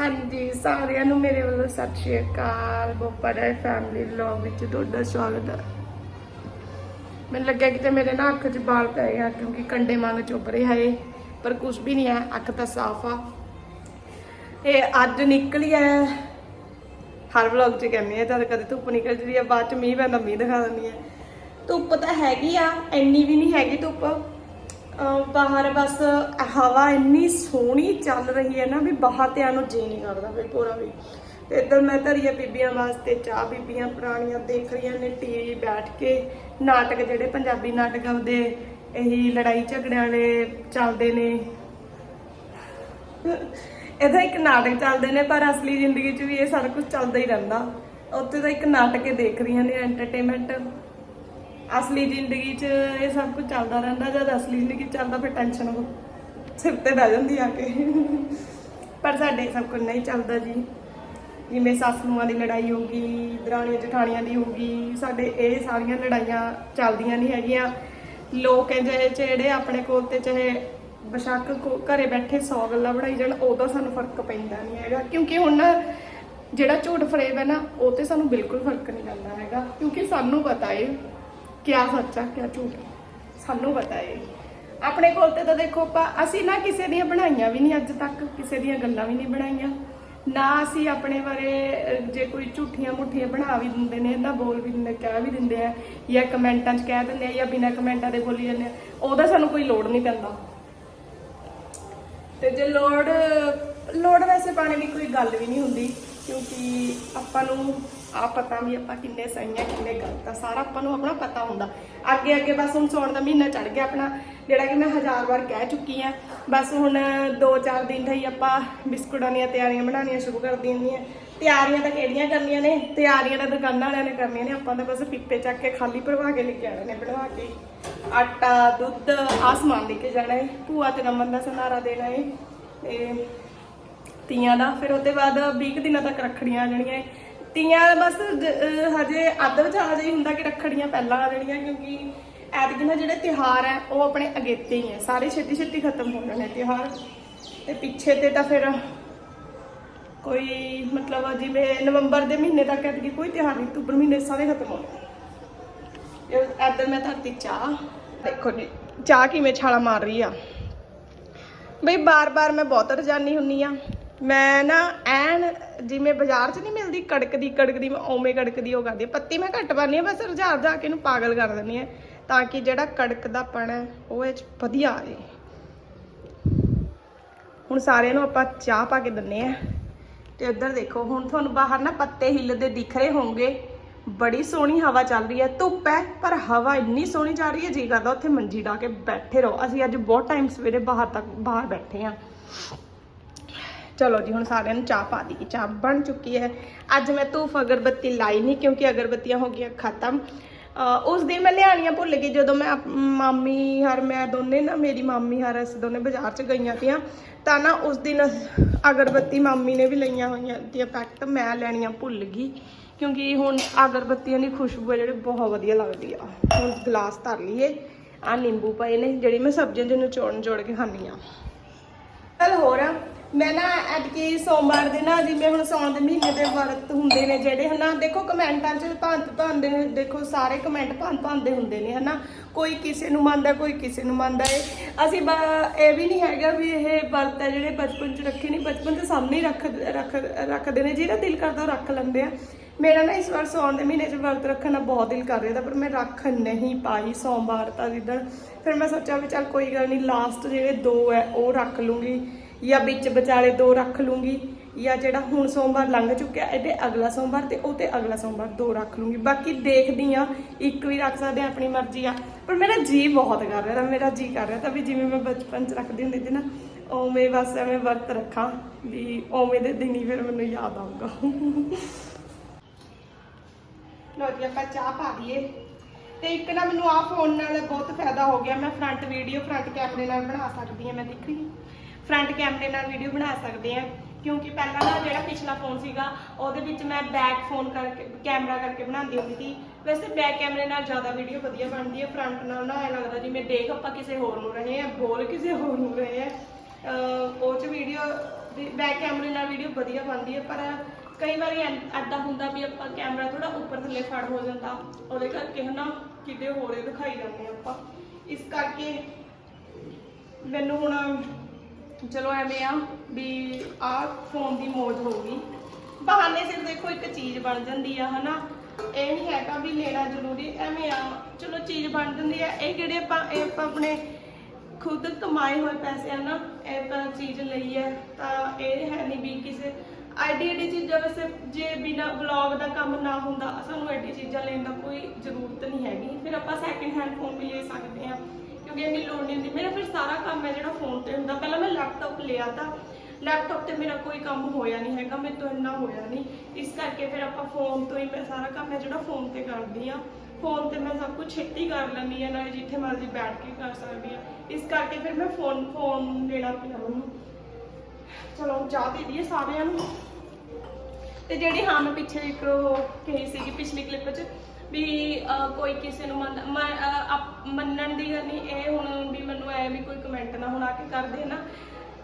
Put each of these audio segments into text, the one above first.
ਹਾਂਜੀ, ਸਾਰਿਆਂ ਨੂੰ ਮੇਰੇ ਵੱਲੋਂ ਸਤਿ ਸ਼੍ਰੀ ਅਕਾਲ। ਬੋਪਾ ਫੈਮਿਲੀ ਵਲੌਗ ਵਿੱਚ ਤੁਹਾਡਾ ਸਵਾਗਤ ਹੈ। ਮੈਨੂੰ ਲੱਗਿਆ ਕਿਤੇ ਮੇਰੇ ਨਾ ਅੱਖ 'ਚ ਬਾਲ ਪੈ ਗਿਆ ਕਿਉਂਕਿ ਕੰਡੇ ਮੰਗ ਚੁੱਭ ਰਿਹਾ ਏ ਪਰ ਕੁਝ ਵੀ ਨਹੀਂ ਹੈ, ਅੱਖ ਤਾਂ ਸਾਫ਼ ਆ। ਇਹ ਅੱਜ ਨਿਕਲੀ ਹੈ ਹਰ ਵਲੌਗ 'ਚ ਕਹਿੰਦੇ ਆ, ਜਦ ਕਦੇ ਧੁੱਪ ਨਿਕਲ ਜਾਂਦੀ ਆ, ਬਾਅਦ 'ਚ ਮੀਂਹ ਪੈਂਦਾ, ਮੀਂਹ ਦਿਖਾ ਦਿੰਦੀ ਆ। ਧੁੱਪ ਤਾਂ ਹੈਗੀ ਆ, ਇੰਨੀ ਵੀ ਨਹੀਂ ਹੈਗੀ ਧੁੱਪ। ਬਾਹਰ ਬਸ ਹਵਾ ਇੰਨੀ ਸੋਹਣੀ ਚੱਲ ਰਹੀ ਹੈ ਨਾ ਵੀ ਬਾਹਰ ਤੇ ਆਉਣ ਨੂੰ ਜੀ ਨਹੀਂ ਕਰਦਾ ਫਿਰ ਪੂਰਾ ਵੀ। ਤੇ ਇੱਧਰ ਮੈਂ ਧਰੀਆ ਬੀਬੀਆਂ ਵਾਸਤੇ ਚਾਹ, ਬੀਬੀਆਂ ਪੁਰਾਣੀਆਂ ਦੇਖ ਰਹੀਆਂ ਨੇ ਟੀਵੀ ਬੈਠ ਕੇ। ਨਾਟਕ ਜਿਹੜੇ ਪੰਜਾਬੀ ਨਾਟਕ ਆਉਂਦੇ ਇਹੀ ਲੜਾਈ ਝਗੜਿਆਂ ਵਾਲੇ ਚੱਲਦੇ ਨੇ। ਇਹਦਾ ਇੱਕ ਨਾਟਕ ਚੱਲਦੇ ਨੇ, ਪਰ ਅਸਲੀ ਜ਼ਿੰਦਗੀ 'ਚ ਵੀ ਇਹ ਸਾਰਾ ਕੁਝ ਚੱਲਦਾ ਹੀ ਰਹਿੰਦਾ। ਉੱਥੇ ਤਾਂ ਇੱਕ ਨਾਟਕ ਹੀ ਦੇਖ ਰਹੀਆਂ ਨੇ ਐਂਟਰਟੇਨਮੈਂਟ ਅਸਲੀ ਜ਼ਿੰਦਗੀ 'ਚ ਇਹ ਸਭ ਕੁਝ ਚੱਲਦਾ ਰਹਿੰਦਾ, ਜਦ ਅਸਲੀ ਜ਼ਿੰਦਗੀ 'ਚ ਚੱਲਦਾ ਫਿਰ ਟੈਨਸ਼ਨ ਸਿਰ ਤੇ ਬਹਿ ਜਾਂਦੀ ਆ ਕੇ। ਪਰ ਸਾਡੇ ਸਭ ਕੁਝ ਨਹੀਂ ਚੱਲਦਾ ਜੀ। ਜਿਵੇਂ ਸੱਸ ਨੂੰਹਾਂ ਦੀ ਲੜਾਈ ਹੋਊਗੀ ਦਰਾਣੀਆਂ ਜਠਾਣੀਆਂ ਦੀ ਹੋਊਗੀ ਸਾਡੇ ਇਹ ਸਾਰੀਆਂ ਲੜਾਈਆਂ ਚੱਲਦੀਆਂ ਨਹੀਂ ਹੈਗੀਆਂ। ਲੋਕ ਹੈ ਜਿਹੇ ਜਿਹੜੇ ਆਪਣੇ ਕੋਲ ਤੇ ਚਾਹੇ ਬਸ਼ੱਕ ਕੋ- ਘਰੇ ਬੈਠੇ 100 ਗੱਲਾਂ ਬਣਾਈ ਜਾਣ, ਉਦੋਂ ਸਾਨੂੰ ਫ਼ਰਕ ਪੈਂਦਾ ਨਹੀਂ ਹੈਗਾ। ਕਿਉਂਕਿ ਹੁਣ ਨਾ ਜਿਹੜਾ ਝੂਠ ਫਰੇਬ ਹੈ ਨਾ, ਉਹ ਤੇ ਸਾਨੂੰ ਬਿਲਕੁਲ ਫ਼ਰਕ ਨਹੀਂ ਪੈਂਦਾ ਹੈਗਾ। ਕਿਉਂਕਿ ਸਾਨੂੰ ਪਤਾ ਏ ਕਿਆ ਸੱਚ, ਕਿਆ ਝੂਠ, ਸਾਨੂੰ ਪਤਾ ਹੈ ਆਪਣੇ ਕੋਲ ਤੇ ਤਾਂ ਦੇਖੋ ਆਪਾਂ, ਅਸੀਂ ਨਾ ਕਿਸੇ ਦੀਆਂ ਬਣਾਈਆਂ ਵੀ ਨਹੀਂ ਅੱਜ ਤੱਕ, ਕਿਸੇ ਦੀਆਂ ਗੱਲਾਂ ਵੀ ਨਹੀਂ ਬਣਾਈਆਂ। ਨਾ ਅਸੀਂ ਆਪਣੇ ਬਾਰੇ ਜੇ ਕੋਈ ਝੂਠੀਆਂ ਮੁੱਠੀਆਂ ਬਣਾ ਵੀ ਦਿੰਦੇ ਨੇ, ਨਾ ਬੋਲ ਵੀ ਦਿੰਦੇ, ਕਹਿ ਵੀ ਦਿੰਦੇ ਆ, ਜਾਂ ਕਮੈਂਟਾਂ 'ਚ ਕਹਿ ਦਿੰਦੇ ਆ, ਜਾਂ ਬਿਨਾਂ ਕਮੈਂਟਾਂ ਦੇ ਬੋਲੀ ਜਾਂਦੇ ਆ, ਉਹਦਾ ਸਾਨੂੰ ਕੋਈ ਲੋੜ ਨਹੀਂ ਪੈਂਦਾ। ਤੇ ਜੇ ਲੋੜ ਲੋੜ ਵੈਸੇ ਪਾਣੇ ਦੀ ਕੋਈ ਗੱਲ ਵੀ ਨਹੀਂ ਹੁੰਦੀ, ਕਿਉਂਕਿ ਆਪਾਂ ਨੂੰ ਆ ਪਤਾ ਵੀ ਆਪਾਂ ਕਿੰਨੇ ਸਹੀ ਆ, ਕਿੰਨੇ ਗਲਤ ਆ, ਸਾਰਾ ਆਪਾਂ ਨੂੰ ਆਪਣਾ ਪਤਾ ਹੁੰਦਾ। ਅੱਗੇ ਅੱਗੇ ਬਸ ਹੁਣ ਸੌਣ ਦਾ ਮਹੀਨਾ ਚੜ ਗਿਆ ਆਪਣਾ, ਜਿਹੜਾ ਕਿ ਮੈਂ ਹਜ਼ਾਰ ਵਾਰ ਕਹਿ ਚੁੱਕੀ ਆ। ਬਸ ਹੁਣ 2-4 ਦਿਨ ਹੀ ਆਪਾਂ ਬਿਸਕੁਟਾਂ ਦੀਆਂ ਤਿਆਰੀਆਂ ਬਣਾਉਣੀਆਂ ਸ਼ੁਰੂ ਕਰ ਦਿੰਦੀਆਂ ਤਿਆਰੀਆਂ ਤਾਂ ਕਿਹੜੀਆਂ ਕਰਨੀਆਂ ਨੇ? ਤਿਆਰੀਆਂ ਤਾਂ ਦੁਕਾਨਾਂ ਵਾਲਿਆਂ ਨੇ ਕਰਨੀਆਂ ਨੇ। ਆਪਾਂ ਤਾਂ ਬਸ ਪਿੱਪੇ ਚੱਕ ਕੇ ਖਾਲੀ ਭਰਵਾ ਕੇ ਲੈ ਕੇ ਆਣੇ ਨੇ ਬਣਵਾ ਕੇ। ਆਟਾ, ਦੁੱਧ, ਆਹ ਸਮਾਨ ਲੈ ਕੇ ਜਾਣਾ ਹੈ ਭੂਆ ਤੇ ਨਮਨ ਦਾ ਸੰਧਾਰਾ ਦੇਣਾ ਹੈ ਤੇ ਤੀਆਂ ਦਾ। ਫਿਰ ਉਹਦੇ ਬਾਅਦ 20 ਕੁ ਦਿਨਾਂ ਤੱਕ ਰੱਖੜੀਆਂ ਆ ਜਾਣੀਆਂ ਏ। ਤੀਆਂ ਬਸ ਜ- ਅਹ ਹਜੇ ਅੱਧ ਵਿਚਾਲਾ ਜਿਹਾ ਹੀ ਹੁੰਦਾ ਕਿ ਰੱਖੜੀਆਂ ਪਹਿਲਾਂ ਆ ਜਾਣੀਆਂ, ਕਿਉਂਕਿ ਐਤਕੀ ਨਾ ਜਿਹੜੇ ਤਿਉਹਾਰ ਹੈ, ਉਹ ਆਪਣੇ ਅਗੇਤੇ ਹੀ ਹੈ। ਸਾਰੇ ਛੇਤੀ ਛੇਤੀ ਖਤਮ ਹੋ ਜਾਣੇ ਤਿਉਹਾਰ। ਤੇ ਪਿੱਛੇ ਤੇ ਤਾਂ ਫਿਰ ਕੋਈ ਮਤਲਬ ਜਿਵੇਂ ਨਵੰਬਰ ਦੇ ਮਹੀਨੇ ਤੱਕ ਐਤਕੀ ਕੋਈ ਤਿਉਹਾਰ ਨਹੀਂ, ਅਕਤੂਬਰ ਮਹੀਨੇ ਸਾਰੇ ਖਤਮ ਹੋ ਜਾਣੇ। ਇਹ ਇੱਧਰ ਮੈਂ ਧਰਤੀ ਚਾਹ। ਦੇਖੋ ਜੀ, ਚਾਹ ਕਿਵੇਂ ਛਾਲਾ ਮਾਰ ਰਹੀ ਆ। ਬਈ ਬਾਰ-ਬਾਰ ਮੈਂ ਬਹੁਤ ਰਜਾਨੀ ਹੁੰਨੀ ਆ। ਮੈਂ ਨਾ ਐਨ ਜਿਵੇਂ ਬਾਜ਼ਾਰ 'ਚ ਨਹੀਂ ਮਿਲਦੀ, ਕੜਕਦੀ ਕੜਕਦੀ, ਮੈਂ ਓਵੇਂ ਕੜਕਦੀ ਉਹ ਕਰਦੀ ਆ। ਪੱਤੀ ਮੈਂ ਘੱਟ ਪਾਉਂਦੀ ਹਾਂ, ਬਸ ਰਜਾ ਰਜਾ ਕੇ ਇਹਨੂੰ ਪਾਗਲ ਕਰ ਦਿੰਦੀ ਹਾਂ ਤਾਂ ਕਿ ਜਿਹੜਾ ਕੜਕਦਾ ਪਣ ਹੈ, ਉਹ ਇਹ 'ਚ ਵਧੀਆ ਆ ਜਾਏ ਹੁਣ ਸਾਰਿਆਂ ਨੂੰ ਆਪਾਂ ਚਾਹ ਪਾ ਕੇ ਦਿੰਨੇ ਆ ਤੇ ਉੱਧਰ ਦੇਖੋ, ਹੁਣ ਤੁਹਾਨੂੰ ਬਾਹਰ ਨਾ ਪੱਤੇ ਹਿੱਲਦੇ ਦਿਖ ਰਹੇ ਹੋਣਗੇ। ਬੜੀ ਸੋਹਣੀ ਹਵਾ ਚੱਲ ਰਹੀ ਹੈ, ਧੁੱਪ ਹੈ, ਪਰ ਹਵਾ ਇੰਨੀ ਸੋਹਣੀ ਚੱਲ ਰਹੀ ਹੈ, ਜੀ ਕਰਦਾ ਉੱਥੇ ਮੰਜੀ ਢਾ ਕੇ ਬੈਠੇ ਰਹੋ। ਅਸੀਂ ਅੱਜ ਬਹੁਤ ਟਾਈਮ ਸਵੇਰੇ ਬਾਹਰ ਤੱਕ, ਬਾਹਰ ਬੈਠੇ ਆ ਚਲੋ ਜੀ ਹੁਣ ਸਾਰਿਆਂ ਨੂੰ ਚਾਹ ਪਾ ਦਈਏ ਚਾਹ ਬਣ ਚੁੱਕੀ ਹੈ ਅੱਜ ਮੈਂ ਧੂਫ ਅਗਰਬੱਤੀ ਲਾਈ ਨਹੀਂ ਕਿਉਂਕਿ ਅਗਰਬੱਤੀਆਂ ਹੋ ਗਈਆਂ ਖਤਮ ਅਹ ਉਸ ਦਿਨ ਮੈਂ ਲਿਆਣੀਆਂ ਭੁੱਲ ਗਈ ਜਦੋਂ ਮੈਂ ਆਪ- ਮਾਮੀ ਹਰ ਮੈਂ ਦੋਨੇ ਨਾ ਮੇਰੀ ਮਾਮੀ ਹਰ ਅਸੀਂ ਦੋਨੇ ਬਾਜ਼ਾਰ 'ਚ ਗਈਆਂ ਤੀਆਂ ਤਾਂ ਨਾ ਉਸ ਦਿਨ ਅਗਰਬੱਤੀ ਮਾਮੀ ਨੇ ਵੀ ਲਈਆਂ ਹੋਈਆਂ ਤੀਆਂ ਪੈਕਟ ਮੈਂ ਲੈਣੀਆਂ ਭੁੱਲ ਗਈ ਕਿਉਂਕਿ ਹੁਣ ਅਗਰਬੱਤੀਆਂ ਦੀ ਖੁਸ਼ਬੂ ਹੈ ਜਿਹੜੀ ਬਹੁਤ ਵਧੀਆ ਲੱਗਦੀ ਆ ਹੁਣ ਗਲਾਸ ਧਰ ਲਈਏ ਆ ਨਿੰਬੂ ਪਏ ਨੇ ਜਿਹੜੀ ਮੈਂ ਸਬਜ਼ੀਆਂ ਦੇ ਨਿਚੋੜ ਨਿਚੋੜ ਕੇ ਖਾਂਦੀ ਆ ਚੱਲ ਹੋਰ ਮੈਂ ਨਾ ਐਤਕੀ ਸੋਮਵਾਰ ਦੇ ਨਾ ਜਿਵੇਂ ਹੁਣ ਸੌਣ ਦੇ ਮਹੀਨੇ ਦੇ ਵਰਤ ਹੁੰਦੇ ਨੇ ਜਿਹੜੇ ਹਨਾ, ਦੇਖੋ ਕਮੈਂਟਾਂ 'ਚ ਭੰਤ ਭੰਦੇ ਨੇ ਦੇਖੋ ਸਾਰੇ ਕਮੈਂਟ ਭੰਤ ਭੰਦੇ ਹੁੰਦੇ ਨੇ ਹਨਾ। ਕੋਈ ਕਿਸੇ ਨੂੰ ਮੰਨਦਾ, ਕੋਈ ਕਿਸੇ ਨੂੰ ਮੰਨਦਾ ਏ। ਅਸੀਂ ਬ- ਇਹ ਵੀ ਨਹੀਂ ਹੈਗਾ ਵੀ ਇਹ ਵਰਤ ਹੈ ਜਿਹੜੇ ਬਚਪਨ 'ਚ ਰੱਖੇ ਨਹੀਂ ਬਚਪਨ ਦੇ ਸਾਹਮਣੇ ਰੱਖ ਰੱਖ, ਰੱਖਦੇ ਨੇ, ਜਿਹਦਾ ਦਿਲ ਕਰਦਾ ਉਹ ਰੱਖ ਲੈਂਦੇ ਆ। ਮੇਰਾ ਨਾ ਇਸ ਵਾਰ ਸੌਣ ਦੇ ਮਹੀਨੇ 'ਚ ਵਰਤ ਰੱਖਣ ਦਾ ਬਹੁਤ ਦਿਲ ਕਰ ਰਿਹਾ ਤਾਂ, ਪਰ ਮੈਂ ਰੱਖ ਨਹੀਂ ਪਾਈ ਸੋਮਵਾਰ ਤਾਂ ਜਿੱਦਣ। ਫਿਰ ਮੈਂ ਸੋਚਿਆ ਵੀ ਚੱਲ ਕੋਈ ਗੱਲ ਨਹੀਂ ਲਾਸਟ ਜਿਹੜੇ ਦੋ ਹੈ, ਉਹ ਰੱਖ ਲੂੰਗੀ। ਜਾਂ ਵਿੱਚ ਵਿਚਾਲੇ ਦੋ ਰੱਖ ਲੂੰਗੀ, ਜਾਂ ਜਿਹੜਾ ਹੁਣ ਸੋਮਵਾਰ ਲੰਘ ਚੁੱਕਿਆ, ਇਹਦੇ ਅਗਲਾ ਸੋਮਵਾਰ ਤੇ ਉਹ ਤੇ ਅਗਲਾ ਸੋਮਵਾਰ ਦੋ ਰੱਖ ਲੂੰਗੀ। ਬਾਕੀ ਦੇਖਦੀ ਆ ਇੱਕ ਵੀ ਰੱਖ ਸਕਦੇ ਆ ਆਪਣੀ ਮਰਜ਼ੀ ਆ। ਪਰ ਮੇਰਾ ਜੀ ਬਹੁਤ ਕਰ ਰਿਹਾ, ਮੇਰਾ ਜੀ ਕਰ ਰਿਹਾ ਤਾਂ ਵੀ ਜਿਵੇਂ ਮੈਂ ਬਚਪਨ ਚ ਰੱਖਦੀ ਹੁੰਦੀ ਸੀ ਨਾ, ਉਵੇਂ ਬਸ ਐਵੇਂ ਵਰਤ ਰੱਖਾਂ ਵੀ ਉਵੇਂ ਦੇ ਦਿਨ ਹੀ ਫਿਰ ਮੈਨੂੰ ਯਾਦ ਆਊਗਾ। ਲੋ ਜੀ, ਆਪਾਂ ਚਾਹ ਪਾ ਲਈਏ ਤੇ ਇੱਕ ਨਾ ਮੈਨੂੰ ਆ ਫੋਨ ਨਾਲ ਬਹੁਤ ਫਾਇਦਾ ਹੋ ਗਿਆ, ਮੈਂ ਫਰੰਟ ਵੀਡੀਓ ਫਰੰਟ ਕੈਮਰੇ ਨਾਲ ਬਣਾ ਸਕਦੀ ਹਾਂ, ਮੈਂ ਦੇਖ ਰਹੀ ਫਰੰਟ ਕੈਮਰੇ ਨਾਲ ਵੀਡੀਓ ਬਣਾ ਸਕਦੇ ਆ। ਕਿਉਂਕਿ ਪਹਿਲਾਂ ਨਾ ਜਿਹੜਾ ਪਿਛਲਾ ਫੋਨ ਸੀਗਾ, ਉਹਦੇ ਵਿੱਚ ਮੈਂ ਬੈਕ ਫੋਨ ਕਰਕੇ ਕੈਮਰਾ ਕਰਕੇ ਬਣਾਉਂਦੀ ਹੁੰਦੀ ਸੀ। ਵੈਸੇ ਬੈਕ ਕੈਮਰੇ ਨਾਲ ਜ਼ਿਆਦਾ ਵੀਡੀਓ ਵਧੀਆ ਬਣਦੀ ਹੈ ਫਰੰਟ ਨਾਲ ਨਾ ਐ ਲੱਗਦਾ ਜਿਵੇਂ ਦੇਖ ਆਪਾਂ ਕਿਸੇ ਹੋਰ ਨੂੰ ਰਹੇ ਆ, ਬੋਲ ਕਿਸੇ ਹੋਰ ਨੂੰ ਰਹੇ ਆ। ਉਹ ਚ ਵੀਡੀਓ ਬੈਕ ਕੈਮਰੇ ਨਾਲ ਵੀਡੀਓ ਵਧੀਆ ਬਣਦੀ ਹੈ ਪਰ ਕਈ ਵਾਰੀ ਐਦਾਂ ਹੁੰਦਾ ਵੀ ਆਪਾਂ ਕੈਮਰਾ ਥੋੜਾ ਉੱਪਰ ਥੱਲੇ ਫੜ ਹੋ ਜਾਂਦਾ। ਉਹਦੇ ਕਰਕੇ ਹਨਾ ਕਿਤੇ ਹੋਰੇ ਦਿਖਾਈ ਜਾਂਦੇ ਆਪਾਂ। ਇਸ ਕਰਕੇ ਮੈਨੂੰ ਹੁਣ ਚਲੋ ਐਵੇਂ ਆ ਵੀ ਆਹ ਫੋਨ ਦੀ ਮੌਜ ਹੋ ਗਈ। ਬਹਾਨੇ ਸਿਰ ਦੇਖੋ ਇੱਕ ਚੀਜ਼ ਬਣ ਜਾਂਦੀ ਆ, ਹਨਾ? ਇਹ ਨਹੀਂ ਹੈਗਾ ਵੀ ਲੈਣਾ ਜ਼ਰੂਰੀ, ਐਵੇਂ ਆ, ਚਲੋ ਚੀਜ਼ ਬਣ ਜਾਂਦੀ ਆ। ਇਹ ਜਿਹੜੇ ਆਪਾਂ ਇਹ ਆਪਾਂ ਆਪਣੇ ਖੁਦ ਕਮਾਏ ਹੋਏ ਪੈਸੇ ਆ ਨਾ, ਇਹ ਤਾਂ ਚੀਜ਼ ਲਈ ਹੈ ਤਾਂ ਇਹ ਹੈ ਨਹੀਂ ਵੀ ਕਿਸੇ ਐਡੀ ਐਡੀ ਚੀਜ਼ਾਂ ਵੈਸੇ ਜੇ ਬਿਨਾ ਵਲੌਗ ਦਾ ਕੰਮ ਨਾ ਹੁੰਦਾ, ਸਾਨੂੰ ਐਡੀ ਚੀਜ਼ਾਂ ਲੈਣ ਦਾ ਕੋਈ ਜ਼ਰੂਰਤ ਨਹੀਂ ਹੈਗੀ। ਫਿਰ ਆਪਾਂ ਸੈਕਿੰਡ ਹੈਂਡ ਫੋਨ ਵੀ ਲੈ ਸਕਦੇ ਆ। ਕਿਉਂਕਿ ਇੰਨੀ ਲੋੜ ਨਹੀਂ ਹੁੰਦੀ। ਮੇਰਾ ਫਿਰ ਸਾਰਾ ਕੰਮ ਹੈ ਜਿਹੜਾ ਫੋਨ ਤੇ ਹੁੰਦਾ। ਪਹਿਲਾਂ ਮੈਂ ਲੈਪਟਾਪ ਲਿਆ ਤਾਂ ਲੈਪਟਾਪ ਤੇ ਮੇਰਾ ਕੋਈ ਕੰਮ ਹੋਇਆ ਨਹੀਂ ਹੈਗਾ, ਮੇਰੇ ਤੋਂ ਇੰਨਾ ਹੋਇਆ ਨਹੀਂ। ਇਸ ਕਰਕੇ ਫਿਰ ਆਪਾਂ ਫੋਨ ਤੋਂ ਹੀ ਮੈਂ ਸਾਰਾ ਕੰਮ ਹੈ ਜਿਹੜਾ ਫੋਨ ਤੇ ਕਰਦੀ ਆ ਫੋਨ ਤੇ ਮੈਂ ਸਭ ਕੁਝ ਛੇਤੀ ਕਰ ਲੈਂਦੀ ਆ ਨਾਲੇ ਜਿੱਥੇ ਮਰਜ਼ੀ ਬੈਠ ਕੇ ਕਰ ਸਕਦੀ ਆ ਇਸ ਕਰਕੇ ਫਿਰ ਮੈਂ ਫੋਨ ਫੋਨ ਲੈਣਾ ਪਿਆ ਮੈਨੂੰ। ਚਲੋ, ਚਾਹ ਦੇ ਦਈਏ ਸਾਰਿਆਂ ਨੂੰ। ਤੇ ਜਿਹੜੀ ਹਾਂ ਮੈਂ ਪਿੱਛੇ ਇੱਕ ਕਹੀ ਸੀਗੀ, ਪਿਛਲੀ ਕਲਿੱਪ 'ਚ ਵੀ ਅਹ, ਕੋਈ ਕਿਸੇ ਨੂੰ ਮੰਨ ਮੈਂ, ਅਹ, ਆਪ- ਮੰਨਣ ਦੀ ਗੱਲ ਨਹੀਂ ਇਹ ਹੁਣ ਵੀ ਮੈਨੂੰ ਐ ਵੀ ਕੋਈ ਕਮੈਂਟ ਨਾ ਹੁਣ ਆ ਕੇ ਕਰਦੇ ਨਾ।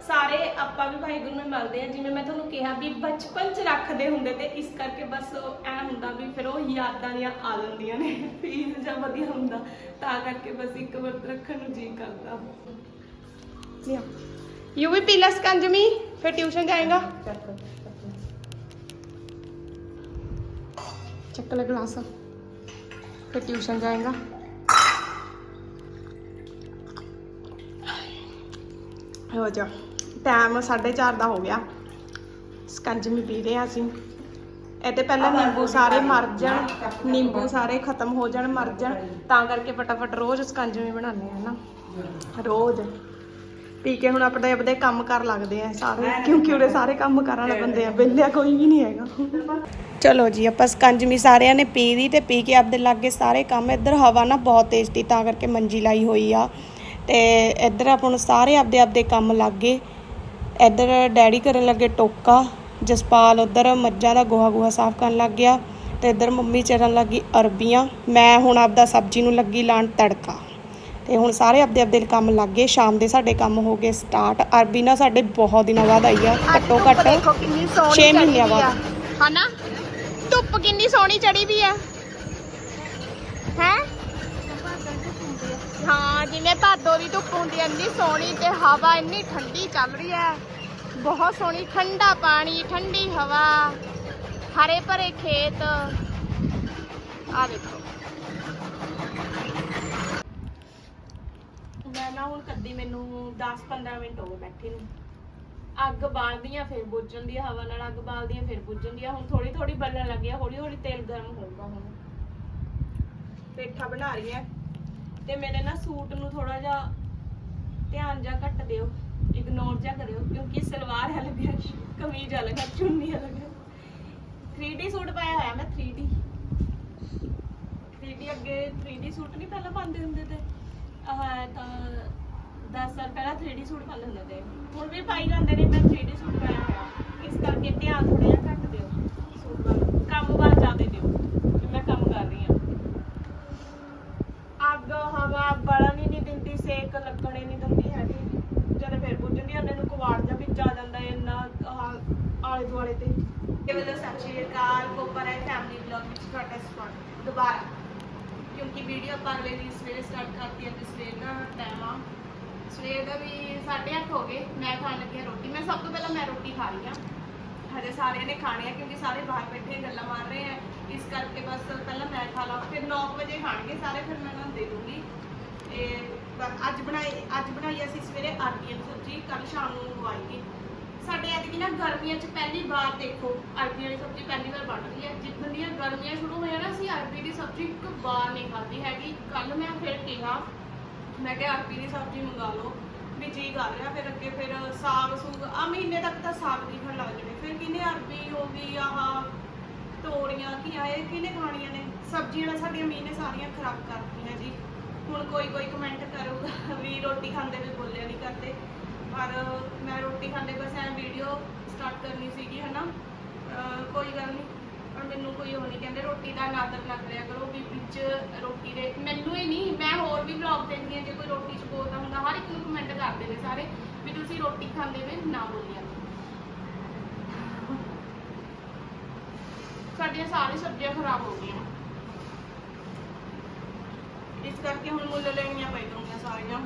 ਸਾਰੇ ਆਪਾਂ ਵੀ ਭਾਈ ਗੁਰੂ ਨੂੰ ਮਿਲਦੇ ਆ ਜਿਵੇਂ ਮੈਂ ਤੁਹਾਨੂੰ ਕਿਹਾ ਵੀ ਬਚਪਨ 'ਚ ਰੱਖਦੇ ਹੁੰਦੇ ਤੇ ਇਸ ਕਰਕੇ ਬਸ ਐ ਹੁੰਦਾ ਵੀ ਫਿਰ ਉਹ ਯਾਦਾਂ ਦੀਆਂ ਆ ਜਾਂਦੀਆਂ ਨੇ ਫੀਲ ਜਾਂ ਵਧੀਆ ਹੁੰਦਾ ਤਾਂ ਕਰਕੇ ਬਸ ਇੱਕ ਵਰਤ ਰੱਖਣ ਨੂੰ ਜੀ ਕਰਦਾ। ਲਿਆ। ਯੂ ਵੀ ਪੀ ਲਸ ਕੰਜਮੀ ਫਿਰ ਟਿਊਸ਼ਨ ਜਾਏਗਾ। ਚੱਕ ਲੈ ਗਲਾਸ। ਫਿਰ ट्यूशन जाएगा ਹੋ ਜਾ ਟਾਈਮ 4:30 ਦਾ ਹੋ ਗਿਆ ਸਕੰਜਮੀ ਪੀ ਰਹੇ ਹਾਂ ਅਸੀਂ ਇਹਦੇ ਪਹਿਲਾਂ ਨਿੰਬੂ ਸਾਰੇ ਮਰ ਜਾਣ ਨਿੰਬੂ ਸਾਰੇ ਖਤਮ ਹੋ ਜਾਣ ਮਰ ਜਾਣ ਤਾਂ ਕਰਕੇ ਫਟਾਫਟ ਰੋਜ਼ ਸਕੰਜਮੀ ਬਣਾਉਂਦੇ ਆ ਨਾ ਰੋਜ਼ ਪੀ ਕੇ ਹੁਣ ਆਪਣੇ ਆਪਣੇ ਕੰਮ ਕਰ ਲੱਗਦੇ ਆ ਸਾਰੇ ਕਿਉਂਕਿ ਉਹਦੇ ਸਾਰੇ ਕੰਮ ਕਰਨ ਵਾਲੇ ਬੰਦੇ ਆ ਵਿਹਲਿਆ ਕੋਈ ਵੀ ਨਹੀਂ ਹੈਗਾ ਚਲੋ ਜੀ ਆਪਾਂ ਸਕੰਜਮੀ ਸਾਰਿਆਂ ਨੇ ਪੀ ਲਈ ਤੇ ਪੀ ਕੇ ਆਪਦੇ ਲਾਗੇ ਸਾਰੇ ਕੰਮ। ਇੱਧਰ ਹਵਾ ਨਾ ਬਹੁਤ ਤੇਜ਼ ਸੀ ਤਾਂ ਕਰਕੇ ਮੰਜੀ ਲਾਈ ਹੋਈ ਆ। ਤੇ ਇੱਧਰ ਆਪਾਂ ਨੂੰ ਸਾਰੇ ਆਪਦੇ ਆਪਦੇ ਕੰਮ ਲੱਗੇ। ਇੱਧਰ ਡੈਡੀ ਕਰਨ ਲੱਗੇ ਟੋਕਾ ਜਸਪਾਲ ਉਧਰ ਮੱਝਾਂ ਦਾ ਗੋਹਾ ਗੋਹਾ ਸਾਫ਼ ਕਰਨ ਲੱਗ ਗਿਆ। ਤੇ ਇੱਧਰ ਮੰਮੀ ਚਰਨ ਲੱਗੀ ਅਰਬੀਆਂ ਮੈਂ ਹੁਣ ਆਪਦਾ ਸਬਜ਼ੀ ਨੂੰ ਲੱਗੀ ਲਾਣ ਤੜਕਾ। ਤੇ ਹੁਣ ਸਾਰੇ ਆਪਦੇ ਆਪਦੇ ਕੰਮ ਲੱਗ ਗਏ ਸ਼ਾਮ ਦੇ ਸਾਡੇ ਕੰਮ ਹੋ ਗਏ ਸਟਾਰਟ। ਅਰਬੀ ਨਾ ਸਾਡੇ ਬਹੁਤ ਦਿਨਾਂ ਬਾਅਦ ਆਈ ਆ ਘੱਟੋ ਘੱਟ ਦੇਖੋ ਕਿੰਨੀ ਸੋਹਣੀ ਛੇ ਚੜੀ ਮਹੀਨਿਆਂ ਵੀ ਆ। ਬਾਅਦ। ਹਨਾ? ਧੁੱਪ ਕਿੰਨੀ ਸੋਹਣੀ ਚੜੀ ਵੀ ਆ। ਹੈ? ਹਾਂ, ਜਿਵੇਂ ਭਾਦੋ ਦੀ ਧੁੱਪ ਹੁੰਦੀ ਐ ਇੰਨੀ ਸੋਹਣੀ ਤੇ ਹਵਾ ਇੰਨੀ ਠੰਡੀ ਚੱਲ ਰਹੀ ਹੈ ਬਹੁਤ ਸੋਹਣੀ, ਠੰਡਾ ਪਾਣੀ, ਠੰਡੀ ਹਵਾ। ਹਰੇ ਭਰੇ ਖੇਤ। ਆ ਦੇਖੋ। ਮੈਂ ਨਾ ਹੁਣ ਕੱਦੀ ਮੈਨੂੰ 10-15 ਮਿੰਟ ਹੋ ਗਏ ਬੈਠੀ ਨੂੰ। ਅੱਗ ਬਾਲਦੀਆਂ, ਫਿਰ ਬੁੱਝ ਜਾਂਦੀ ਹਵਾ ਨਾਲ ਅੱਗ ਬਾਲਦੀਆਂ, ਫਿਰ ਬੁੱਝ ਜਾਂਦੀ ਹੁਣ ਥੋੜੀ ਥੋੜੀ ਬਲਣ ਲੱਗੀ ਆ ਹੌਲੀ ਹੌਲੀ ਤੇਲ ਗਰਮ ਹੋਊਗਾ ਹੁਣ। ਪੇਠਾ ਬਣਾ ਰਹੀ ਐ। ਤੇ ਮੇਰੇ ਨਾ ਸੂਟ ਨੂੰ ਥੋੜਾ ਜਿਹਾ ਧਿਆਨ ਜਾ ਘੱਟ ਦਿਓ ਇਗਨੋਰ ਜਾ ਕਰਿਓ, ਕਿਉਂਕਿ ਸਲਵਾਰ ਹੈ ਲੱਗਿਆ ਕਮੀਜ਼ ਅਲੱਗ ਹੈ ਚੁੰਨੀ ਅਲੱਗ ਹੈ 3D ਸੂਟ ਪਾਇਆ ਹੋਇਆ ਮੈਂ 3D 3D ਅੱਗੇ 3D ਸੂਟ ਨਹੀਂ ਪਹਿਲਾਂ ਪਾਉਂਦੇ ਹੁੰਦੇ ਤੇ? ਆਹ, ਤਾਂ 10 ਸਾਲ ਪਹਿਲਾਂ 3D ਸੂਟ ਪਾਉਂਦੇ ਹੁੰਦੇ ਤੇ ਹੁਣ ਵੀ ਪਾਈ ਜਾਂਦੇ ਨੇ, ਮੈਂ 3D ਸੂਟ ਪਾਇਆ ਹੋਇਆ। ਇਸ ਕਰਕੇ ਧਿਆਨ ਥੋੜਾ ਜਿਹਾ ਘੱਟ ਦਿਓ ਸੂਟ ਵੱਲ ਕੰਮ ਵੱਲ ਜ਼ਿਆਦਾ ਦਿਓ ਕਿ ਮੈਂ ਕੰਮ ਕਰ ਰਹੀ ਹਾਂ ਅੱਗ ਹਵਾ ਬਲਣ ਹੀ ਨਹੀਂ ਦਿੰਦੀ ਸੇਕ ਲੱਗਣੇ ਨਹੀਂ ਦਿੰਦੀ ਹੈਗੀ ਜਦ ਫਿਰ ਬੁੱਝ ਜਾਂਦੀ ਉਹਨੇ ਨੂੰ ਕਵਾੜ ਜਾ ਵਿੱਚ ਆ ਜਾਂਦਾ ਹੈ ਇੰਨਾ ਆਹ ਆਲੇ ਦੁਆਲੇ ਤੇ ਇਹ ਵੱਲੋਂ ਸਤਿ ਸ਼੍ਰੀ ਅਕਾਲ ਕੋਪਰ ਹੈ ਫੈਮਿਲੀ ਵਲੌਗ ਵਿੱਚ ਤੁਹਾਡਾ ਸਵਾਗਤ ਦੁਬਾਰਾ ਕਿਉਂਕਿ ਵੀਡੀਓ ਆਪਾਂ ਅਗਲੇ ਦੀ ਸਵੇਰੇ ਸਟਾਰਟ ਕਰਤੀ ਹੈ ਤੇ ਸਵੇਰ ਦਾ ਟਾਈਮ ਆ ਸਵੇਰ ਦਾ ਵੀ 8:30 ਹੋ ਗਏ ਮੈਂ ਖਾਣ ਲੱਗੀ ਹਾਂ ਰੋਟੀ ਮੈਂ ਸਭ ਤੋਂ ਪਹਿਲਾਂ ਮੈਂ ਰੋਟੀ ਖਾ ਰਹੀ ਹਾਂ ਹਜੇ ਸਾਰਿਆਂ ਨੇ ਖਾਣੇ ਆ ਕਿਉਂਕਿ ਸਾਰੇ ਬਾਹਰ ਬੈਠੇ ਗੱਲਾਂ ਮਾਰ ਰਹੇ ਆ। ਇਸ ਕਰਕੇ ਬਸ ਪਹਿਲਾਂ ਮੈਂ ਖਾ ਲਾਂ, ਫਿਰ 9 ਵਜੇ ਖਾਣਗੇ ਸਾਰੇ, ਫਿਰ ਮੈਂ ਉਹਨਾਂ ਨੂੰ ਦੇ ਦੂੰਗੀ ਤੇ ਅੱਜ ਬਣਾਈ ਅੱਜ ਬਣਾਈ ਅਸੀਂ ਸਵੇਰੇ ਅਰਬੀਆਂ ਸਬਜ਼ੀ ਕੱਲ ਸ਼ਾਮ ਨੂੰ ਆਏਗੀ ਸਾਡੇ ਐਤਕੀ ਨਾ ਗਰਮੀਆਂ 'ਚ ਪਹਿਲੀ ਵਾਰ ਦੇਖੋ ਅਰਬੀ ਦੀ ਸਬਜ਼ੀ ਪਹਿਲੀ ਵਾਰ ਬਣ ਰਹੀ ਹੈ। ਜਿੱਦਣ ਦੀਆਂ ਗਰਮੀਆਂ ਸ਼ੁਰੂ ਹੋਈਆਂ ਨਾ, ਅਸੀਂ ਅਰਬੀ ਦੀ ਸਬਜ਼ੀ ਇੱਕ ਵਾਰ ਨਹੀਂ ਖਾਧੀ ਹੈਗੀ। ਕੱਲ ਮੈਂ ਫਿਰ ਕਿਹਾ, ਮੈਂ ਕਿਹਾ ਅਰਬੀ ਦੀ ਸਬਜ਼ੀ ਮੰਗਾ ਲਓ। ਵੀ ਜੀ ਕਰ ਰਿਹਾ, ਫਿਰ ਅੱਗੇ ਫਿਰ ਸਾਗ ਸੂਗ ਆ ਮਹੀਨੇ ਤੱਕ ਤਾਂ ਸਾਗ ਦਿਖਣ ਲੱਗ ਜਣੇ। ਫਿਰ ਕਿਹਨੇ ਅਰਬੀ ਹੋ ਗਈ, ਆਹ ਤੋਰੀਆਂ, ਕੀ ਆਏ ਕਿਹਨੇ ਖਾਣੀਆਂ ਨੇ? ਸਬਜ਼ੀਆਂ ਤਾਂ ਸਾਡੀਆਂ ਮੀਂਹ ਨੇ ਸਾਰੀਆਂ ਖਰਾਬ ਕਰਤੀਆਂ ਜੀ। ਹੁਣ ਕੋਈ ਕੋਈ ਕਮੈਂਟ ਕਰੂਗਾ, ਵੀ ਰੋਟੀ ਖਾਂਦੇ ਵੀ ਬੋਲਿਆ ਨਹੀਂ ਕਰਦੇ। ਪਰ ਮੈਂ ਰੋਟੀ ਖਾਂਦੇ ਬਸ ਐ ਵੀਡੀਓ ਸਟਾਰਟ ਕਰਨੀ ਸੀਗੀ, ਹਨਾ? ਅਹ ਕੋਈ ਗੱਲ ਨਹੀਂ ਮੈਨੂੰ ਕੋਈ ਉਹ ਨਹੀਂ ਕਹਿੰਦੇ, ਰੋਟੀ ਦਾ ਨਾਦਰ ਨਾ ਕਰਿਆ ਕਰੋ, ਵੀ ਵਿੱਚ ਰੋਟੀ ਦੇ, ਮੈਨੂੰ ਹੀ ਨਹੀਂ, ਮੈਂ ਹੋਰ ਵੀ ਵਲੌਗ ਦੇਖਦੀ ਹਾਂ, ਜੇ ਕੋਈ ਰੋਟੀ 'ਚ ਬੋਲਦਾ ਹੁੰਦਾ ਹਰ ਇੱਕ ਨੂੰ ਕਮੈਂਟ ਕਰਦੇ ਨੇ ਸਾਰੇ ਵੀ ਤੁਸੀਂ ਰੋਟੀ ਖਾਂਦੇ ਵੇ, ਨਾ ਬੋਲਿਆ। ਸਾਡੀਆਂ ਸਾਰੀ ਸਬਜ਼ੀਆਂ ਖਰਾਬ ਹੋ ਗਈਆਂ। ਇਸ ਕਰਕੇ ਹੁਣ ਮੁੱਲ ਲੈਣੀਆਂ ਪੈਣਗੀਆਂ ਸਾਰੀਆਂ।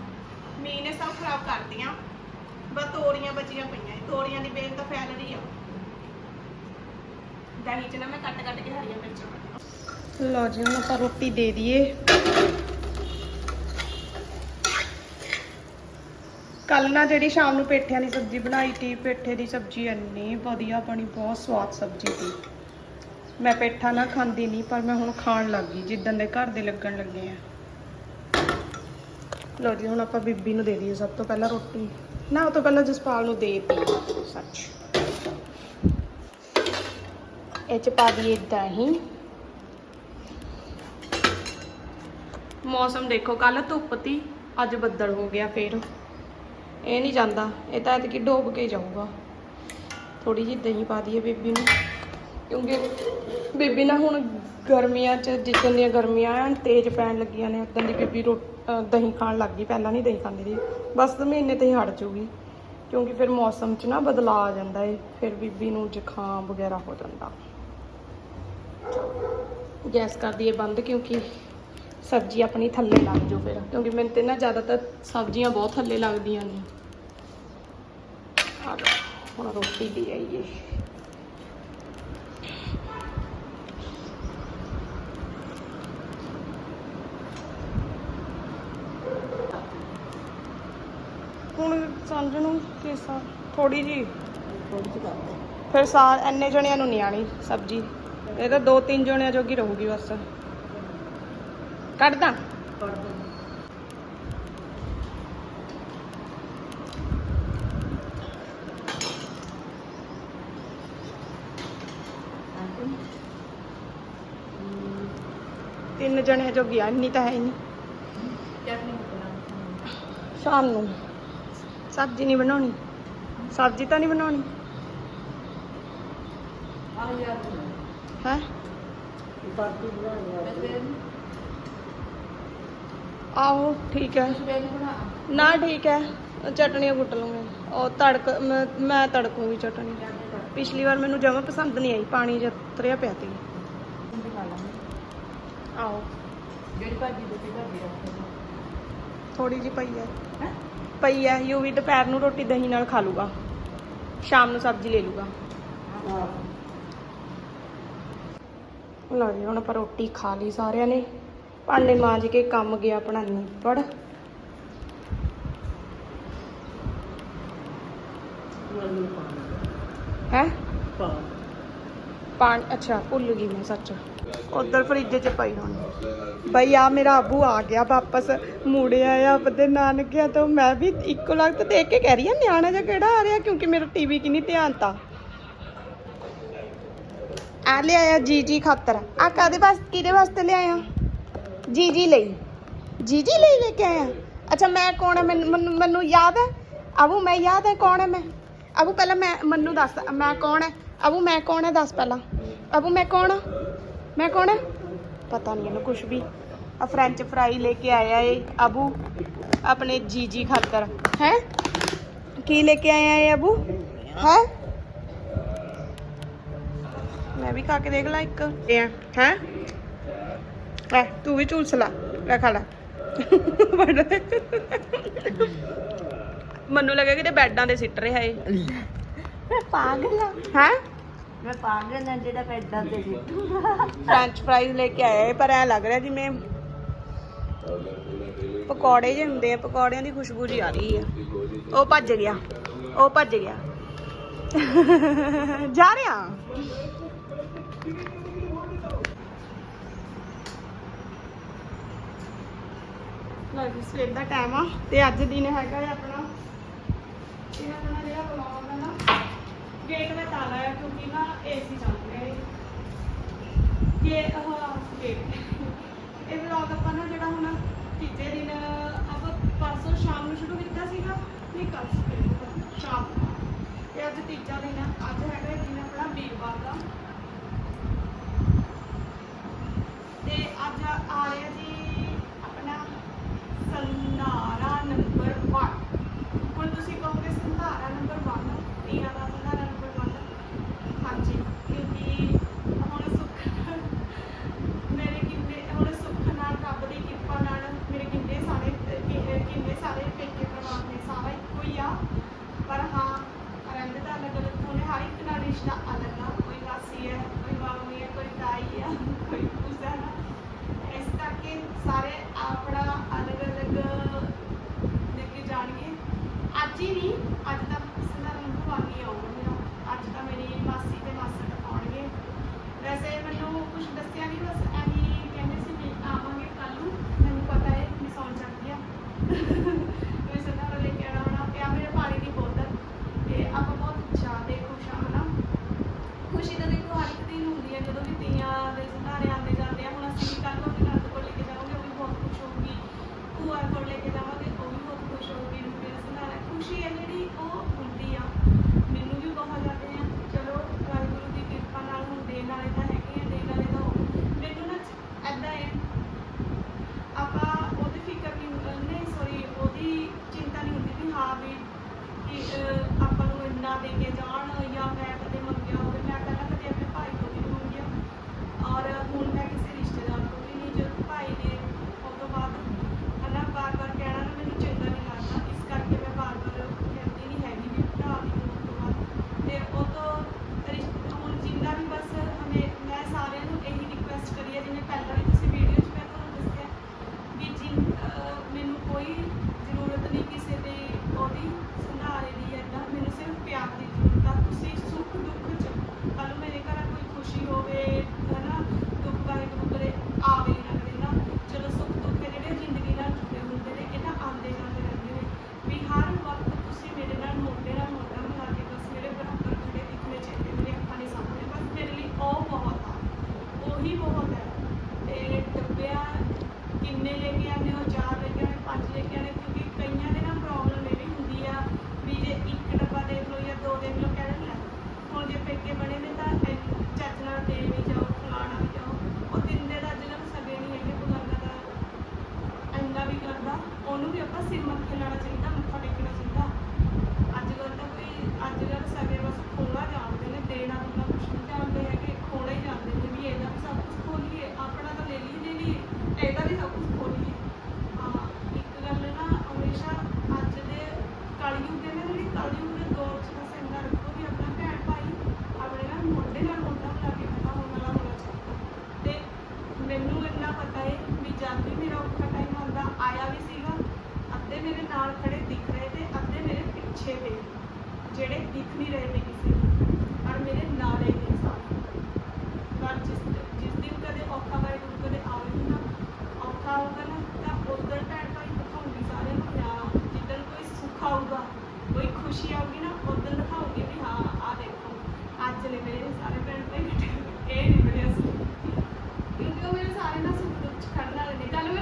ਮੀਂਹ ਸਭ ਖਰਾਬ ਕਰਤੀਆਂ, ਬਸ ਤੋਰੀਆਂ ਬਚੀਆਂ ਪਈਆਂ, ਤੋਰੀਆਂ ਦੀ ਬੇਲ ਤਾਂ ਫੈਲ ਰਹੀ ਆ। ਦਹੀਂ ਚ ਨਾ ਮੈਂ ਕੱਟ ਕੱਟ ਕੇ ਹਰੀਆਂ ਮਿਰਚਾਂ ਲਓ ਜੀ, ਹੁਣ ਆਪਾਂ ਰੋਟੀ ਦੇ ਦਈਏ। ਕੱਲ ਨਾ ਜਿਹੜੀ ਸ਼ਾਮ ਨੂੰ ਪੇਠਿਆਂ ਦੀ ਸਬਜ਼ੀ ਬਣਾਈ ਤੀ, ਪੇਠੇ ਦੀ ਸਬਜ਼ੀ ਇੰਨੀ ਵਧੀਆ ਬਣੀ, ਬਹੁਤ ਸਵਾਦ ਸਬਜ਼ੀ ਸੀ ਮੈਂ ਪੇਠਾ ਨਾ ਖਾਂਦੀ ਨਹੀਂ, ਪਰ ਮੈਂ ਹੁਣ ਖਾਣ ਲੱਗ ਗਈ, ਜਿੱਦਣ ਦੇ ਘਰ ਦੇ ਲੱਗਣ ਲੱਗੇ ਆ। ਲੋ ਜੀ, ਹੁਣ ਆਪਾਂ ਬੀਬੀ ਨੂੰ ਦੇ ਦਈਏ ਸਭ ਤੋਂ ਪਹਿਲਾਂ ਰੋਟੀ। ਨਾ, ਉਹ ਤੋਂ ਪਹਿਲਾਂ ਜਸਪਾਲ ਨੂੰ ਦੇ ਤੀ ਸੱਚ। ਇਹ ਚ ਪਾ ਦਈਏ ਦਹੀਂ ਮੌਸਮ ਦੇਖੋ ਕੱਲ ਧੁੱਪ ਤੀ, ਅੱਜ ਬੱਦਲ ਹੋ ਗਿਆ ਫੇਰ। ਇਹ ਨਹੀਂ ਜਾਂਦਾ, ਇਹ ਤਾਂ ਐਤਕੀ ਡੋਬ ਕੇ ਜਾਊਗਾ। ਥੋੜੀ ਜਿਹੀ ਦਹੀਂ ਪਾ ਦਈਏ ਬੀਬੀ ਨੂੰ, ਕਿਉਂਕਿ ਬੀਬੀ ਨਾ ਹੁਣ ਗਰਮੀਆਂ 'ਚ ਜਿੱਦਾਂ ਦੀਆਂ ਗਰਮੀਆਂ ਐਨ ਤੇਜ਼ ਪੈਣ ਲੱਗੀਆਂ ਨੇ ਉਦੋਂ ਦੀ ਬੀਬੀ ਰੋ ਦਹੀਂ ਖਾਣ ਲੱਗ ਗਈ, ਪਹਿਲਾਂ ਨਹੀਂ ਦਹੀਂ ਖਾਂਦੀ ਸੀ ਬਸ ਤਾਂ ਮਹੀਨੇ ਤੇ ਹੀ ਹਟ ਜਾਊਗੀ ਕਿਉਂਕਿ ਫਿਰ ਮੌਸਮ 'ਚ ਨਾ ਬਦਲਾਅ ਆ ਜਾਂਦਾ ਏ, ਫਿਰ ਬੀਬੀ ਨੂੰ ਜ਼ੁਕਾਮ ਵਗੈਰਾ ਹੋ ਜਾਂਦਾ। ਗੈਸ ਕਰ ਦਈਏ ਬੰਦ ਕਿਉਂਕਿ ਸਬਜ਼ੀ ਆਪਣੀ ਥੱਲੇ ਲੱਗ ਜਾਓ ਫਿਰ। ਕਿਉਂਕਿ ਮੈਨੂੰ ਤੇ ਨਾ ਜ਼ਿਆਦਾਤਰ ਸਬਜ਼ੀਆਂ ਬਹੁਤ ਥੱਲੇ ਲੱਗਦੀਆਂ ਨੇ। ਆ ਹੁਣ ਰੋਟੀ ਦੇ ਆਈਏ। ਹੁਣ ਸਮਝ ਨੂੰ ਕਿਸਾ ਥੋੜੀ ਜੀ ਫਿਰ ਸਾ ਇੰਨੇ ਜਣਿਆਂ ਨੂੰ ਨਹੀਂ ਆਣੀ ਸਬਜ਼ੀ। ਇਹ ਤਾਂ ਦੋ ਤਿੰਨ ਜਣਿਆਂ ਜੋਗੀ ਰਹੂਗੀ ਬਸ। ਕੱਢਦਾ। ਤਿੰਨ ਜਣਿਆਂ ਜੋਗੀ ਆ, ਇੰਨੀ ਤਾਂ ਹੈ ਨਹੀਂ। ਸ਼ਾਮ ਨੂੰ। ਸਬਜ਼ੀ ਨਹੀਂ ਬਣਾਉਣੀ। ਸਬਜ਼ੀ ਤਾਂ ਨਹੀਂ ਬਣਾਉਣੀ। ਹੈ? ਆਹੋ ਠੀਕ ਹੈ। ਨਾ ਠੀਕ ਹੈ ਚਟਣੀਆਂ ਕੁੱਟ ਲੂੰਗੇ। ਉਹ ਤੜਕ ਮੈਂ ਮੈਂ ਤੜਕੂਗੀ ਚਟਣੀ। ਪਿਛਲੀ ਵਾਰ ਮੈਨੂੰ ਜਮਾ ਪਸੰਦ ਨਹੀਂ ਆਈ ਪਾਣੀ ਜਿਹਾ ਉਤਰਿਆ ਪਿਆ ਤੀ ਆਹੋ। ਥੋੜੀ ਜਿਹੀ ਪਈ ਹੈ। ਪਈ ਹੈ ਯੂ ਵੀ ਦੁਪਹਿਰ ਨੂੰ ਰੋਟੀ ਦਹੀਂ ਨਾਲ ਖਾ ਲੂਗਾ। ਸ਼ਾਮ ਨੂੰ ਸਬਜ਼ੀ ਲੈ ਲੂਗਾ। ਲਓ ਜੀ, ਹੁਣ ਆਪਾਂ ਰੋਟੀ ਖਾ ਲਈ ਸਾਰਿਆਂ ਨੇ। ਭਾਂਡੇ ਮਾਂਜ ਕੇ ਕੰਮ ਗਿਆ ਆਪਣਾ ਨਿਬੜ ਹੈ? ਪਾਣੀ, ਅੱਛਾ, ਭੁੱਲ ਗਈ ਮੈਂ ਸੱਚ। ਉਧਰ ਫਰਿੱਜ 'ਚ ਪਈ ਹੋਣੀ। ਬਈ ਆ ਮੇਰਾ ਆਬੂ ਆ ਗਿਆ ਵਾਪਸ। ਮੁੜਿਆ ਆ ਆਪਦੇ ਨਾਨਕਿਆ ਤੋਂ। ਮੈਂ ਵੀ ਇੱਕੋ ਲਗਤ ਦੇਖ ਕੇ ਕਹਿ ਰਹੀ ਆ ਨਿਆਣਾ ਜਿਹਾ ਕਿਹੜਾ ਆ ਰਿਹਾ, ਕਿਉਂਕਿ ਮੇਰਾ ਟੀਵੀ ਕਿ ਨਹੀਂ ਧਿਆਨ ਤਾ। ਆ ਲਿਆਇਆ ਜੀ ਜੀ ਖਾਤਰ। ਆ ਕਾਦੇ ਵਾਸਤੇ, ਕਿਹਦੇ ਵਾਸਤੇ ਲਿਆਇਆ? ਜੀ ਜੀ ਲਈ। ਜੀ ਜੀ ਲਈ ਲੈ ਕੇ ਆਇਆ। ਅੱਛਾ, ਮੈਂ ਕੌਣ ਹੈ ਮੈਨੂੰ ਮੈਨੂੰ- ਯਾਦ ਹੈ ਅਬੂ, ਮੈਂ ਯਾਦ ਹੈ ਕੌਣ ਹੈ ਮੈਂ? ਅਬੂ, ਪਹਿਲਾਂ ਮੈਂ ਮੈਨੂੰ ਦੱਸ। ਮੈਂ ਕੌਣ ਹੈ ਅਬੂ, ਮੈਂ ਕੌਣ ਹੈ ਦੱਸ ਪਹਿਲਾਂ। ਅਬੂ, ਮੈਂ ਕੌਣ ਹਾਂ ਮੈਂ ਕੌਣ ਹੈ ਪਤਾ ਨਹੀਂ ਇਹਨੂੰ ਕੁਝ ਵੀ। ਆ ਫ੍ਰੈਂਚ ਫਰਾਈ ਲੈ ਕੇ ਆਇਆ ਏ, ਅਬੂ। ਆਪਣੇ ਜੀ ਜੀ ਖਾਤਰ। ਹੈ? ਕੀ ਲੈ ਕੇ ਆਇਆ ਏ, ਅਬੂ? ਹੈ? ਮੈਂ ਵੀ ਖਾ ਕੇ ਦੇਖ ਲਾ ਇੱਕ। ਹੈ ਹੈ? ਲੈ ਤੂੰ ਵੀ ਝੂਲਸ ਲਾ ਲੈ ਖਾ ਲੈ। ਮੈਨੂੰ ਲੱਗਾ ਕਿ ਤੇ ਬੈੱਡਾਂ ਦੇ ਸਿੱਟ ਰਿਹਾ ਏ ਮੈਂ ਪਾਗਲ ਆ। ਹੈ? ਮੈਂ ਪਾਗਲ ਆ ਜਿਹੜਾ ਪੈਦਾਂ ਤੇ ਸਿੱਟੂਗਾ ਫ੍ਰੈਂਚ ਫਰਾਈਜ਼ ਲੈ ਕੇ ਆਇਆ ਏ ਪਰ ਐ ਲੱਗ ਰਿਹਾ ਜਿਵੇਂ ਪਕੌੜੇ ਜਿਹੇ ਹੁੰਦੇ ਆ ਪਕੌੜਿਆਂ ਦੀ ਖੁਸ਼ਬੂ ਜੀ ਆ ਰਹੀ ਆ। ਉਹ ਭੱਜ ਗਿਆ। ਉਹ ਭੱਜ ਗਿਆ। ਜਾ ਰਿਹਾ। ਲਓ ਜੀ, ਸਵੇਰ ਦਾ ਟਾਈਮ ਆ ਤੇ ਅੱਜ ਦਿਨ ਹੈਗਾ ਹੈ ਆਪਣਾ। ਇਹ ਆਪਣਾ ਜਿਹੜਾ ਬਲੌਗ ਹੈ ਨਾ ਗੇਟ ਮੈਂ ਤਾਲਾ ਹੈ ਕਿਉਂਕਿ ਨਾ ਏਸੀ ਚੱਲ ਰਿਹਾ ਹੈ ਕਿ ਹਾਂ ਗੇਟ ਇਹ ਵਲੌਗ ਆਪਾਂ ਨਾ ਜਿਹੜਾ ਹੁਣ ਤੀਜੇ ਦਿਨ ਆਪਾਂ ਪਰਸੋਂ ਸ਼ਾਮ ਨੂੰ ਸ਼ੁਰੂ ਕੀਤਾ ਸੀਗਾ, ਨਹੀਂ ਕੱਲ ਸਵੇਰ ਸ਼ਾਮ ਨੂੰ। ਤੇ ਅੱਜ ਤੀਜਾ ਦਿਨ ਆ, ਅੱਜ ਹੈਗਾ ਦਿਨ ਆਪਣਾ ਵੀਰਵਾਰ ਦਾ। ਤੇ ਅੱਜ ਆ ਰਿਹਾ ਜੀ సంధారానం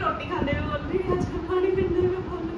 ਰੋਟੀ ਖਾਂਦੇ ਵੀ ਬੋਲਦੀ ਅੱਜ ਪਾਣੀ ਪੀਂਦੇ ਵੀ ਬੋਲਦੀ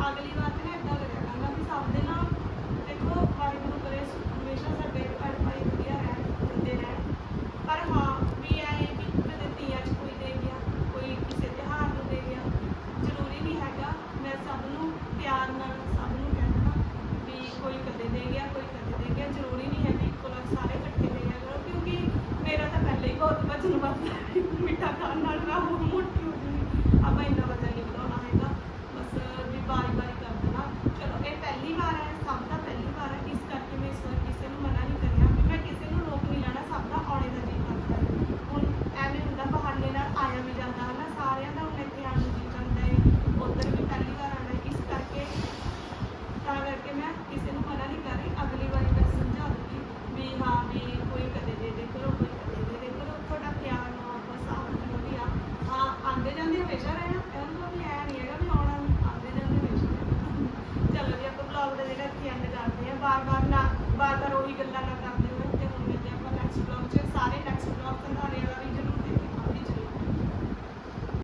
ਅਗਲੀ ਵਾਰ